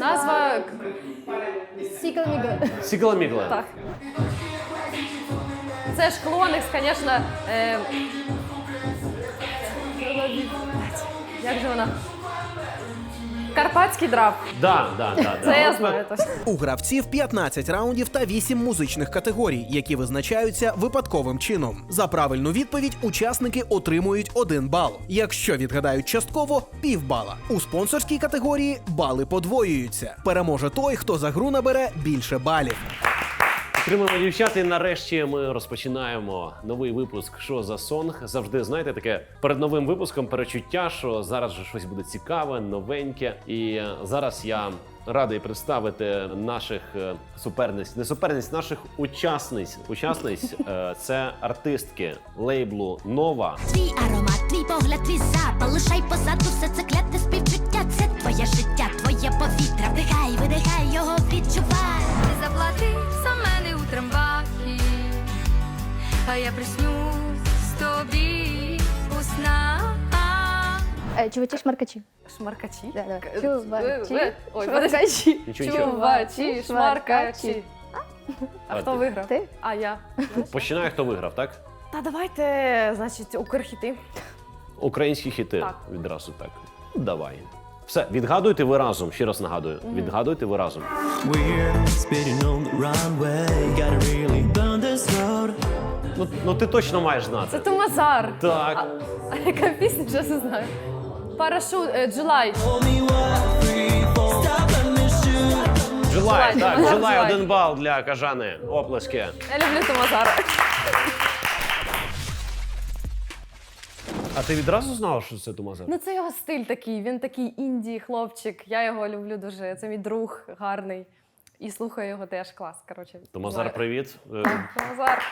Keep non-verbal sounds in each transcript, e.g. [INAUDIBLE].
Назва Сікалмігл. Сікла-мігла. так. Це ж Клоникс, звісно. Е... Як же вона? Карпатський драп. Да, да, да, да. Це я знаю точно. У гравців 15 раундів та 8 музичних категорій, які визначаються випадковим чином. За правильну відповідь учасники отримують 1 бал. Якщо відгадають частково півбала. У спонсорській категорії бали подвоюються. Переможе той, хто за гру набере більше балів. Підтримуємо дівчат, нарешті ми розпочинаємо новий випуск «Що за сонг. Завжди знаєте таке перед новим випуском перечуття, що зараз же щось буде цікаве, новеньке. І е, зараз я радий представити наших е, суперниць, не суперниць, наших учасниць. Учасниць е, це артистки лейблу Нова. Твій аромат, твій погляд, твій запах Лишай позаду все це кляте співчуття Це твоє життя, твоє повітря Вдихай, видихай, його відчувай мене а я приснюсь тобі у снах. Е, Чувачі шмаркачі. Шмаркачі. Да, да. К- Чувачі, Ой, шмаркачі. Нічого. Чувачі, шмаркачі. А А хто ти? виграв? Ти? А я. Починає хто виграв, так? Та давайте, значить, Укрхіти. Українські хіти Так. відразу так. Давай. Все, відгадуйте ви разом. Ще раз нагадую. Відгадуйте ви разом. Ну, ну ти точно маєш знати. Це Тумазар. Так. А яка пісня, що не знаю? Парашут, е, Джулай. Желай, так, Желай. один бал для кажани. Оплески. Я люблю Тумазара. А ти відразу знала, що це Тумазар? Ну це його стиль такий. Він такий інді хлопчик. Я його люблю дуже. Це мій друг гарний. І слухаю його теж клас. Коротше, Тумазар, знаю. привіт. Е, Тумазар.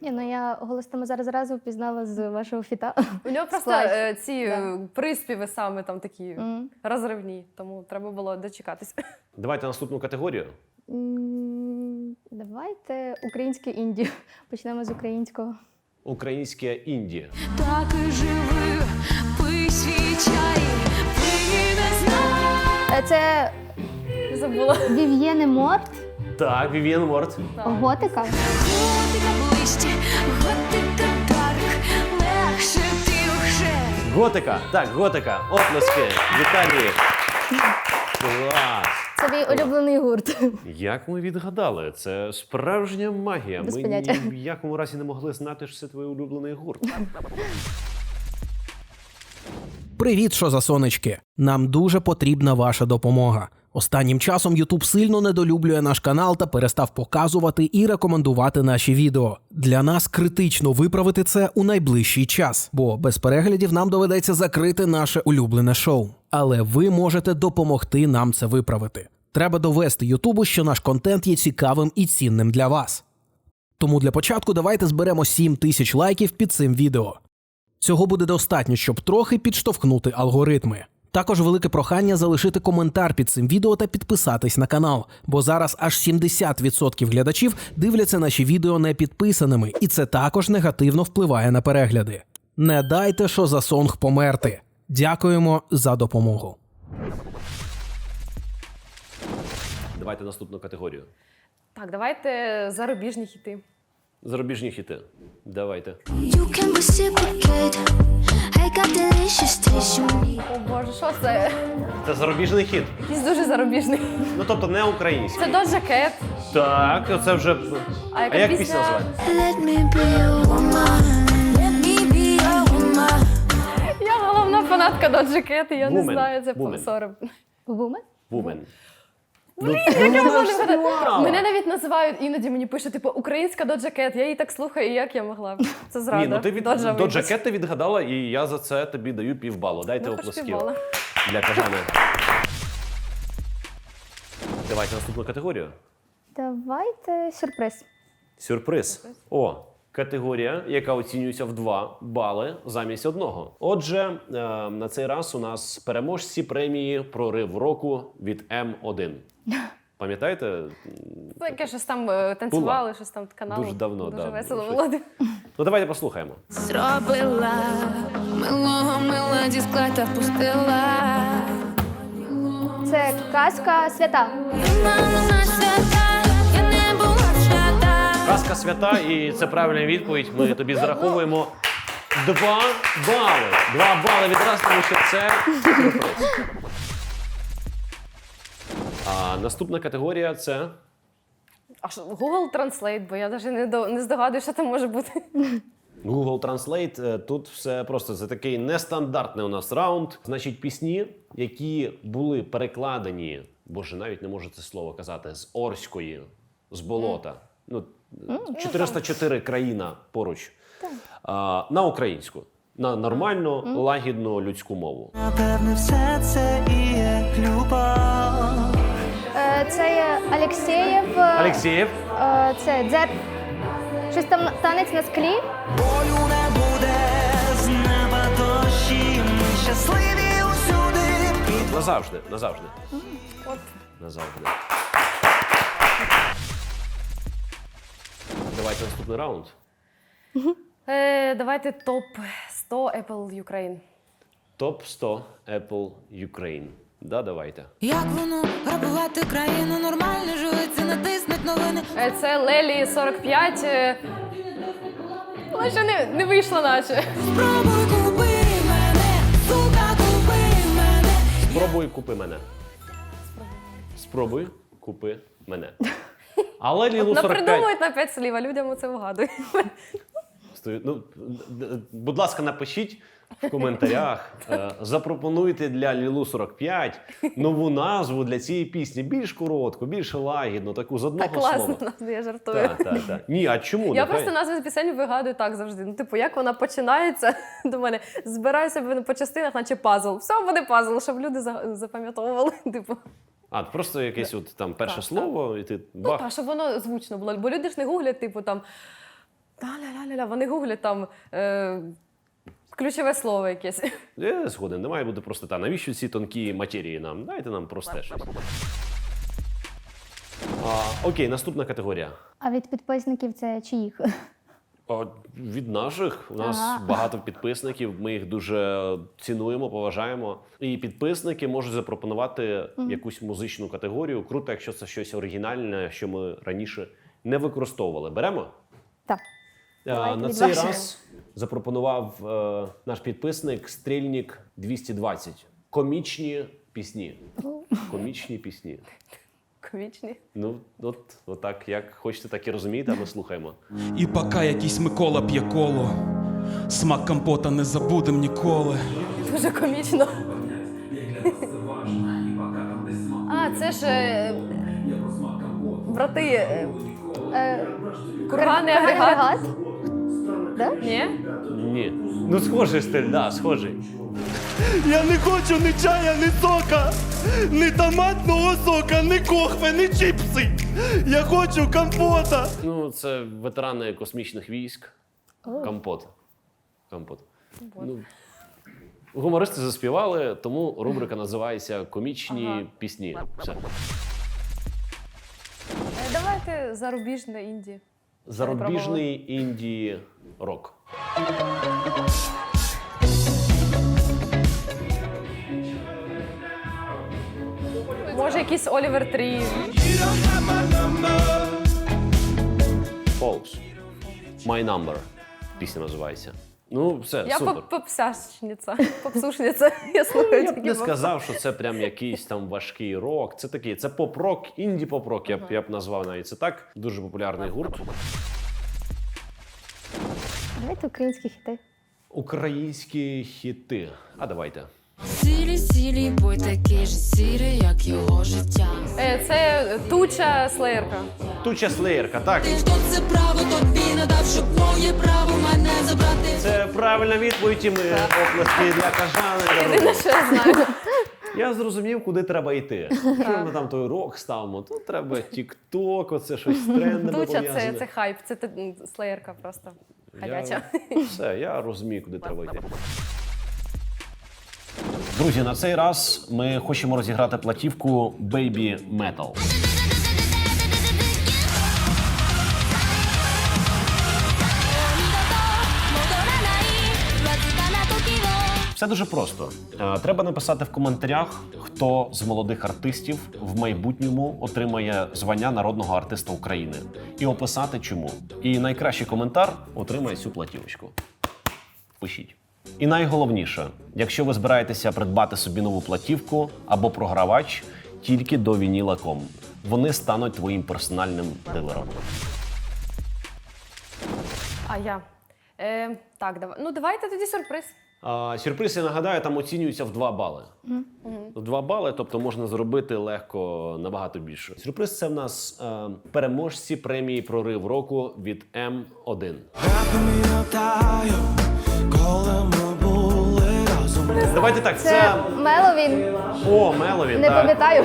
Ні, ну я голос там зараз зразу впізнала з вашого фіта. У нього просто е, ці Да. е, приспіви саме там такі Мгм. розривні, тому треба було дочекатись. [LAUGHS] Давайте наступну категорію. М, Давайте українське інді. [LAUGHS] Почнемо з українського. Українське інді. Так і живи, пий свій чай, пий не знай. Е, Це Забула. Вів'єне Морт, Так, Вів'єн Ворд. готика. Готика ближче, готика дарк, легше ти вже. Готика. Так, готика. Оплески. Віталій. Клас. Це мій улюблений гурт. [LAUGHS] Як ми відгадали? Це справжня магія. Без ми поняття. ні в якому разі не могли знати, що це твій улюблений гурт. Привіт, що за сонечки! Нам дуже потрібна ваша допомога. Останнім часом YouTube сильно недолюблює наш канал та перестав показувати і рекомендувати наші відео. Для нас критично виправити це у найближчий час, бо без переглядів нам доведеться закрити наше улюблене шоу. Але ви можете допомогти нам це виправити. Треба довести Ютубу, що наш контент є цікавим і цінним для вас. Тому для початку давайте зберемо 7 тисяч лайків під цим відео. Цього буде достатньо, щоб трохи підштовхнути алгоритми. Також велике прохання залишити коментар під цим відео та підписатись на канал, бо зараз аж 70% глядачів дивляться наші відео не підписаними, і це також негативно впливає на перегляди. Не дайте що за сонг померти. Дякуємо за допомогу. Давайте наступну категорію. Так, давайте зарубіжні хіти. Зарубіжні хіти. Давайте. You can I got delicious taste О боже, що це? Це зарубіжний хіт. Якийсь дуже зарубіжний. Ну тобто не український. Це Доджа Кет. Так, це вже. А яка як пісня? пісня називається? Фанатка Доджа Кет, і я не Woman. знаю, це Woman. сором. Вумен? Вумен. Блін, як я не вгадати? Мене навіть називають, іноді мені пишуть, типу, українська Доджа Кет. Я її так слухаю, і як я могла? [LAUGHS] Це зрада. Ні, ну ти від Доджа до вибач. ти відгадала, і я за це тобі даю півбалу. Дайте Ну, хоч оплесків півбала. для кажани. Давайте наступну категорію. Давайте сюрприз. Сюрприз. О, категорія, яка оцінюється в 2 бали замість одного. Отже, е, на цей раз у нас переможці премії Прорив року від М1. Пам'ятаєте? Ну, яке щось там е, танцювали, щось там канал. Дуже давно, Дуже да, весело щось. було. Ну давайте послухаємо. Зробила милого мила зі скла та пустила. Це казка свята, свята. Свята, і це правильна відповідь. Ми тобі зараховуємо два бали. Два бали відразу, тому що це сюрприз. А наступна категорія це А що, Google Translate, бо я навіть не, до, не здогадую, що там може бути. Google Translate. Е, Тут все просто це такий нестандартний у нас раунд. Значить, пісні, які були перекладені, боже, навіть не можу це слово казати, з Орської, з болота. Ну, 404 країна поруч. А, на українську. На нормальну, лагідну людську мову. Напевне, все це і є любов. Е, Це є Алексєєв. е, Олексієв. е, Це дзер. Щось там танець на склі. Болю не буде з неба дощі. Ми щасливі усюди. Під Назавжди, назавжди. От. Назавжди. Давайте наступний раунд. Е, давайте топ 100 Apple Ukraine. Топ 100 Apple Ukraine. Да, давайте. Як воно грабувати країну нормально живеться, натиснуть новини. Е, це Лелі 45. Е, вона ще не, не вийшла наче. Спробуй купи мене, сука, купи мене. Спробуй купи мене. Спробуй купи мене. Але Лілу 45. Напридумують на 5 слів, а людям оце вгадують. Ну, будь ласка, напишіть в коментарях. [LAUGHS] е, Запропонуйте для Лілу 45 нову назву для цієї пісні. Більш коротку, більш лагідну, таку з одного Так класно, слова. назва, я жартую. Так, так, так. Ні, а чому? Я Нехай- просто назви пісень вигадую так завжди. Ну, типу, як вона починається [LAUGHS] до мене, збираю себе по частинах, наче пазл. Все буде пазл, щоб люди запам'ятовували. [LAUGHS] Типу, А, просто якесь от там перше Так, слово, і ти ну бах. так, щоб воно звучно було. Бо люди ж не гуглять, типу там. Та-ля-ля-ля, вони гуглять там е, ключове слово якесь. Я згоден, не має бути просто та. Навіщо ці тонкі матерії нам? Дайте нам просте щось. А, окей, наступна категорія. А від підписників це чиїх? Від наших у нас Ага. багато підписників. Ми їх дуже цінуємо, поважаємо. І підписники можуть запропонувати якусь музичну категорію. Круто, якщо це щось оригінальне, що ми раніше не використовували. Беремо? Так. А, Давайте на цей раз запропонував е, наш підписник Стрільник 220. Комічні пісні. Комічні пісні. [LAUGHS] Комічні. Ну, от, от так, як хочете, так і розумієте, а ми слухаємо. І поки якийсь Микола п'є коло, смак компота не забудем ніколи. Дуже комічно. А, це ж е, брати. е, Е, Курганний агрегат. агрегат. Да? Ні? Ні. Ну, схожий стиль, да, схожий. Я не хочу ні чая, ні сока, ні томатного сока, ні кохви, ні чіпси. Я хочу компота. Ну, це ветерани космічних військ. Компот. Компот. Ну, гумористи заспівали, тому рубрика називається Комічні Ага. пісні. Все. Е, Давайте зарубіжне інді. Зарубіжний інді рок. Може, якийсь Олівер Трі. False. My number. Пісня називається. Ну, все, Я супер. попсяшниця, попсушниця. [LAUGHS] Я слухаю Я б не поп- сказав, що це прям якийсь там важкий рок. Це такий, це поп-рок, інді-поп-рок, я б, я б назвав навіть це так. Дуже популярний гурт. Давайте українські хіти. Українські хіти. А давайте. Сірі, сірі, бой такий же сірий, як його життя. Е, Це туча слеєрка. Туча слеєрка, так. Ти хто це право тобі надав, щоб моє право мене забрати. Це правильна відповідь, і ми оплески для кажани. Єдине, що я знаю. Я зрозумів, куди треба йти. Якщо ми там той рок ставимо, то треба тік-ток, оце щось з трендами Туча це, пов'язане. це хайп, це т- слеєрка просто. Гаряча. Я... Все, я розумію, куди треба йти. Друзі, на цей раз ми хочемо розіграти платівку Baby Metal. Все дуже просто. Е, Треба написати в коментарях, хто з молодих артистів в майбутньому отримає звання народного артиста України, і описати чому. І найкращий коментар отримає цю платівочку. Пишіть. І найголовніше, якщо ви збираєтеся придбати собі нову платівку або програвач, тільки до Vinyl.com. Вони стануть твоїм персональним дилером. А я. Е, так, давай. Ну давайте тоді сюрприз. А, сюрприз, я нагадаю, там оцінюється в 2 бали. В 2 бали, тобто можна зробити легко набагато більше. Сюрприз це в нас е, переможці премії Прорив року від М1. Я пам'ятаю, коли ми були разом. Давайте так, це, Це Меловін, о, Мелові. не так. пам'ятаю.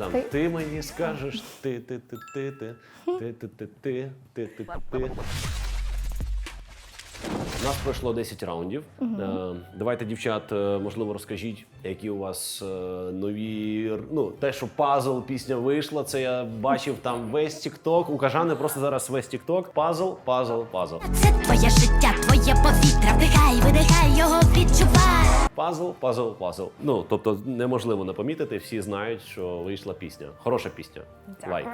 Ну, між. Ти. Ти мені скажеш, ти, ти, ти, ти, ти, ти, ти, ти, ти, ти, ти, ти. У нас пройшло 10 раундів. Е, давайте, дівчат, е, можливо, розкажіть, які у вас е, нові. Ну, те, що пазл пісня вийшла, це я бачив там весь TikTok. У Кажани просто зараз весь TikTok. Пазл, пазл, пазл. Це твоє життя, твоє повітря. Вдихай, видихай, його відчувай. Пазл, пазл, пазл. Ну, тобто неможливо не помітити, всі знають, що вийшла пісня. Хороша пісня. Лайк.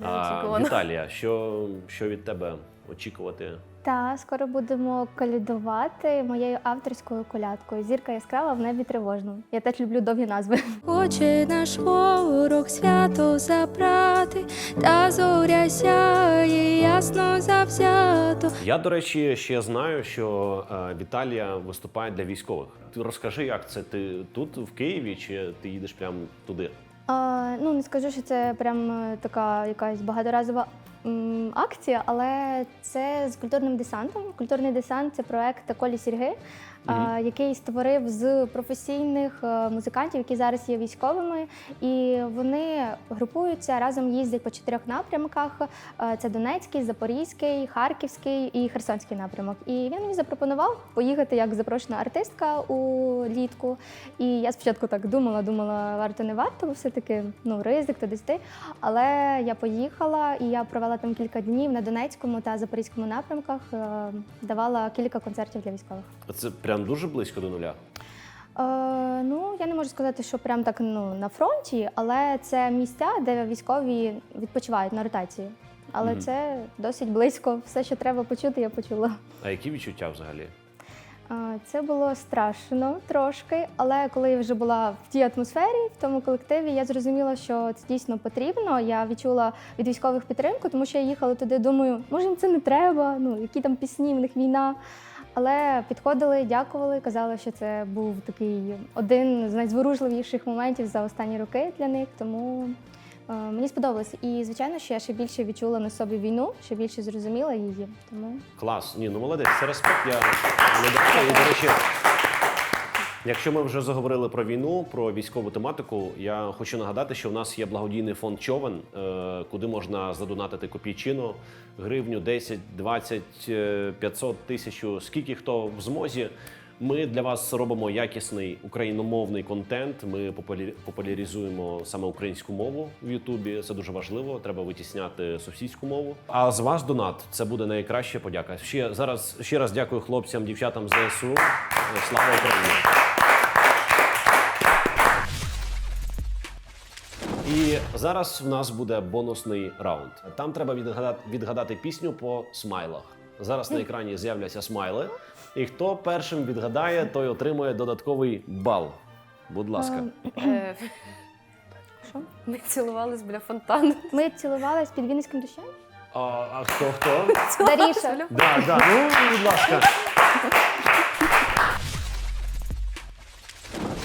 А, Неочікувано. Віталія, що, що від тебе очікувати? Та скоро будемо колядувати моєю авторською колядкою. Зірка яскрава в небі тривожно. Я теж люблю довгі назви. Хоче наш ворог свято забрати, та зоря сяє ясно завзято. Я, до речі, ще знаю, що е, Віталія виступає для військових. Ти розкажи, як це? Ти тут в Києві, чи ти їдеш прямо туди? А, ну не скажу, що це прям е, така якась багаторазова акція, але це з культурним десантом. Культурний десант це проект Колі Сірги, який створив з професійних е, музикантів, які зараз є військовими, і вони групуються разом їздять по чотирьох напрямках: Е, це Донецький, Запорізький, Харківський і Херсонський напрямок. І він мені запропонував поїхати як запрошена артистка у літку. І я спочатку так думала, думала, варто не варто, бо все-таки ну, ризик туди йти. Але я поїхала і я провела там кілька днів на Донецькому та Запорізькому напрямках, е, давала кілька концертів для військових. Це прям дуже близько до нуля. Е, ну, я не можу сказати, що прям так ну, на фронті, але це місця, де військові відпочивають на ротації. Але Мгм. це досить близько. Все, що треба почути, я почула. А які відчуття взагалі? Це було страшно трошки, але коли я вже була в тій атмосфері, в тому колективі, я зрозуміла, що це дійсно потрібно. Я відчула від військових підтримку, тому що я їхала туди, думаю, може їм це не треба, ну які там пісні, в них війна. Але підходили, дякували, казали, що це був такий один з найзворужливіших моментів за останні роки для них. Тому мені сподобалось. І звичайно, що я ще більше відчула на собі війну, ще більше зрозуміла її. Тому Клас. Ні, ну молодець, це респект. Я не. І, до речі, якщо ми вже заговорили про війну, про військову тематику, я хочу нагадати, що в нас є благодійний фонд Човен, е, куди можна задонатити копійчину, гривню, 10, 20, е, 500, тисячу, скільки хто в змозі. Ми для вас робимо якісний україномовний контент. Ми популяризуємо саме українську мову в Ютубі. Це дуже важливо. Треба витісняти сусідську мову. А з вас донат це буде найкраща подяка. Ще зараз ще раз дякую хлопцям, дівчатам ЗСУ. Слава Україні! І зараз в нас буде бонусний раунд. Там треба відгадати, відгадати пісню по смайлах. Зараз на екрані з'являться смайли. І хто першим відгадає, той отримує додатковий бал. Будь ласка. Е, що? Ми цілувались біля фонтану. ми цілувалися під Вінницьким дощем. А, а хто хто? Даріша. Да, да. Ну, будь ласка.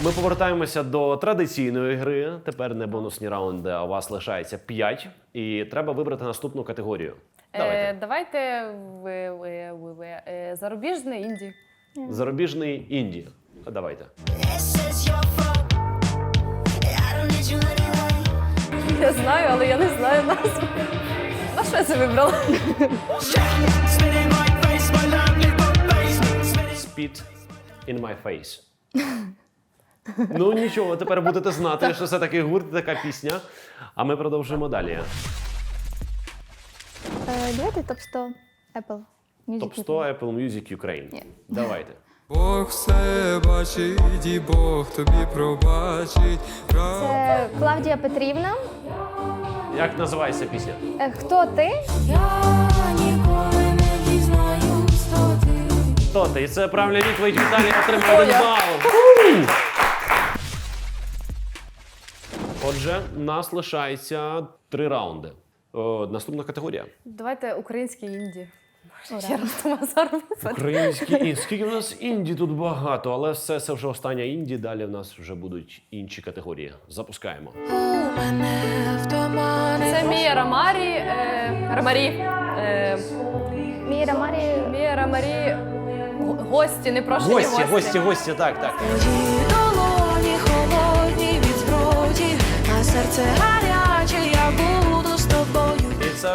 Ми повертаємося до традиційної гри. Тепер не бонусні раунди, а у вас лишається 5. І треба вибрати наступну категорію. Е, Давайте. давайте ви, ви, ви, ви, е, зарубіжне інді. Зарубіжний інді. Давайте. Я знаю, але я не знаю назву. На що я це вибрала? Spit in my face. Ну нічого, тепер будете знати, що це такий гурт, така пісня. А ми продовжуємо далі. Давайте топ 100 Apple Music. Топ 100 Apple Music Ukraine. Ні. Давайте. Бог все бачить, і Бог тобі пробачить. Це Клавдія Петрівна. Як називається пісня? Е, Хто ти? Я ніколи не дізнаюсь, хто ти. Хто ти? І це правильна відповідь Віталій отримає один бал. Отже, у нас лишається три раунди. О, наступна категорія. Давайте українські інді. Ще раз Українські інді. Скільки в нас інді тут багато, але все це вже остання інді. Далі в нас вже будуть інші категорії. Запускаємо. Не Це Мія Рамарі. Е, Рамарі. Е, Міра Марі. Мія Рамарі. Го- Гості, непрошені Гості, гості. гості, гості, так, так.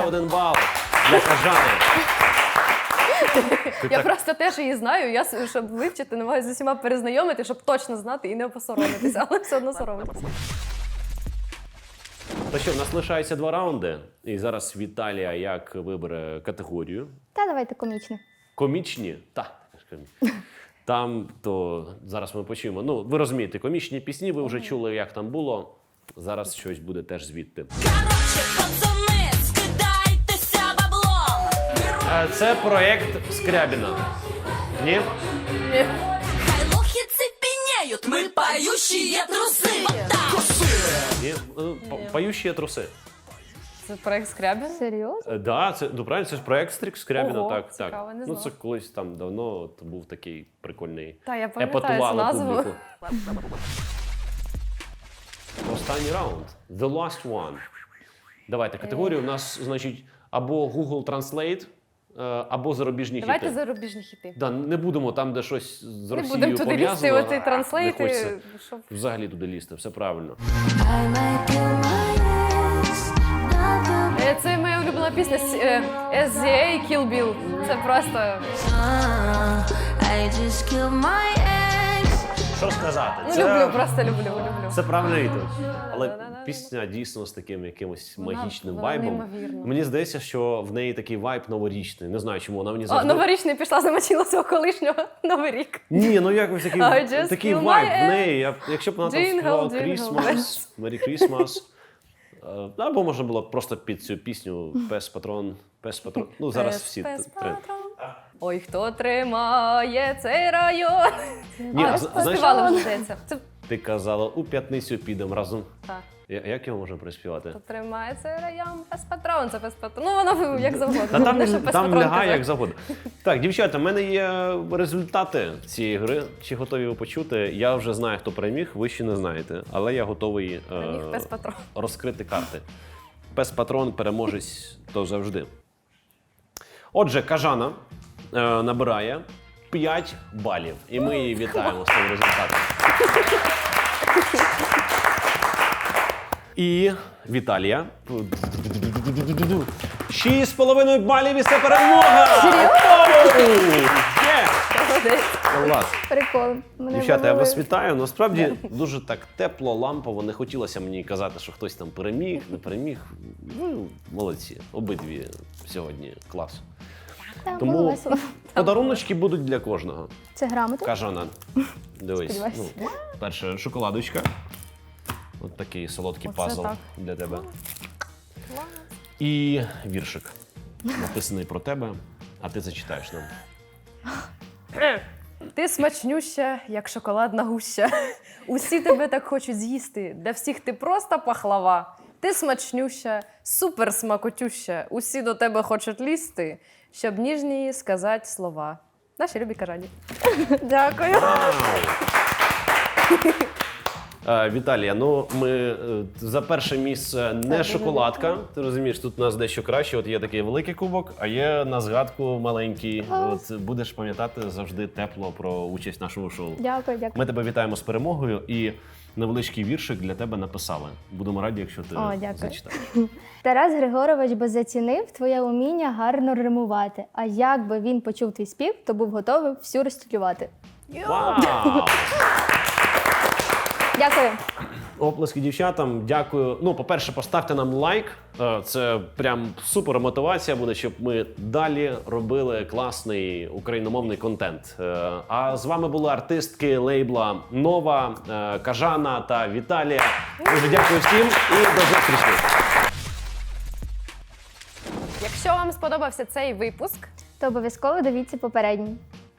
Один бал для кажани. Ти Я так- просто теж її знаю. Я щоб вивчити, намагаюся з усіма перезнайомити, щоб точно знати і не посоромитися, але все одно соромитися. То що, в нас лишається два раунди. І зараз Віталія як вибере категорію. Та давайте комічне. Комічні? Та. Там то зараз ми почуємо. Ну, ви розумієте, комічні пісні, ви вже чули, як там було. Зараз щось буде теж звідти. Це проєкт Скрябіна. Ні? Хай лохи цепенеют, мы поющие трусы. Вот так. Ні? По- Поющі труси. Це проект Скрябін. Серйозно? Е, Да, це ну правильно, це ж проєкт Стрік Скрябіна. Ого, так, цікаво, так. не Ну це знала. колись там давно от, був такий прикольний. Та, я пам'ятаю цю назву. публіку. Останній раунд. The last one. Давайте категорію. У нас, значить, або Google Translate, або зарубіжні Давайте хіти. зарубіжні хіти. Да, не будемо там, де щось з Не Росією будемо туди лізти, пов'язано. оцей Не транслейт. хочеться щоб- взагалі туди лізти, все правильно. Е, Це моя улюблена пісня е, SZA Kill Bill. Це просто I just killed my ex. Що сказати? ну люблю, просто люблю, люблю. Це правильна відповідь. Але пісня дійсно з таким якимось Вона- магічним вона вайбом. неймовірна. Мені здається, що в неї такий вайб новорічний. Не знаю, чому вона мені О, новорічний пішла, замочила свого колишнього [LAUGHS] Новий рік. Ні, ну якось такий, такий вайб в неї. Я, якщо б вона там співала Christmas, Merry [LAUGHS] е, Або можна було просто під цю пісню Пес Патрон, Пес Патрон. Ну зараз всі пес, патрон. Ой, хто тримає цей район? Ні, а, а співали вже здається. Це ти казала, у п'ятницю підемо разом. так. Я- Як його можна приспівати? Хто тримає цей район? Пес патрон, це пес патрон. Ну воно як завгодно. Та там, щоб пес там патрон лягає казав. як завгодно. Так, дівчата, в мене є результати цієї гри. Чи готові ви почути? Я вже знаю, хто переміг, ви ще не знаєте, але я готовий е, Переміг пес патрон. розкрити карти. Пес патрон переможець то завжди. Отже, кажана набирає 5 балів, і ми її вітаємо з цим результатом. І Віталія. 6,5 балів і це перемога! Є! Клас. Прикол. Мене Дівчата, я вас вітаю. Насправді дуже так тепло, лампово. Не хотілося мені казати, що хтось там переміг, не переміг. Ну, молодці. Обидві сьогодні. Клас. Тому- було весело. Подаруночки будуть для кожного. Це грамота? Кажана. Дивись. Сподіваюсь. Ну, перше шоколадочка. От такий солодкий Оце пазл так. для тебе. І віршик. Написаний про тебе, а ти зачитаєш нам. Ти смачнюща, як шоколадна гуща. Усі тебе так хочуть з'їсти. Для всіх ти просто пахлава. Ти смачнюща, супер смакотюща. Усі до тебе хочуть лізти, щоб ніжні сказати слова. Наші любі кажані. [LAUGHS] Дякую. Е, Віталія, ну ми е, за перше місце не шоколадка. Ти розумієш, тут у нас дещо краще. От є такий великий кубок, а є на згадку маленький. От будеш пам'ятати завжди тепло про участь в нашому шоу. Дякую, дякую. Ми тебе вітаємо з перемогою і невеличкий віршик для тебе написали. Будемо раді, якщо ти О, дякую. зачитаєш. [LAUGHS] Тарас Григорович би зацінив твоє уміння гарно римувати. А якби він почув твій спів, то був готовий всю розстілювати. Вау! Дякую. Оплески дівчатам. Дякую. Ну, по-перше, поставте нам лайк. Е, Це прям супер мотивація буде, щоб ми далі робили класний україномовний контент. Е, А з вами були артистки лейбла Нова, е, Кажана та Віталія. Дуже дякую всім і до зустрічі. Якщо вам сподобався цей випуск, То обов'язково дивіться попередній.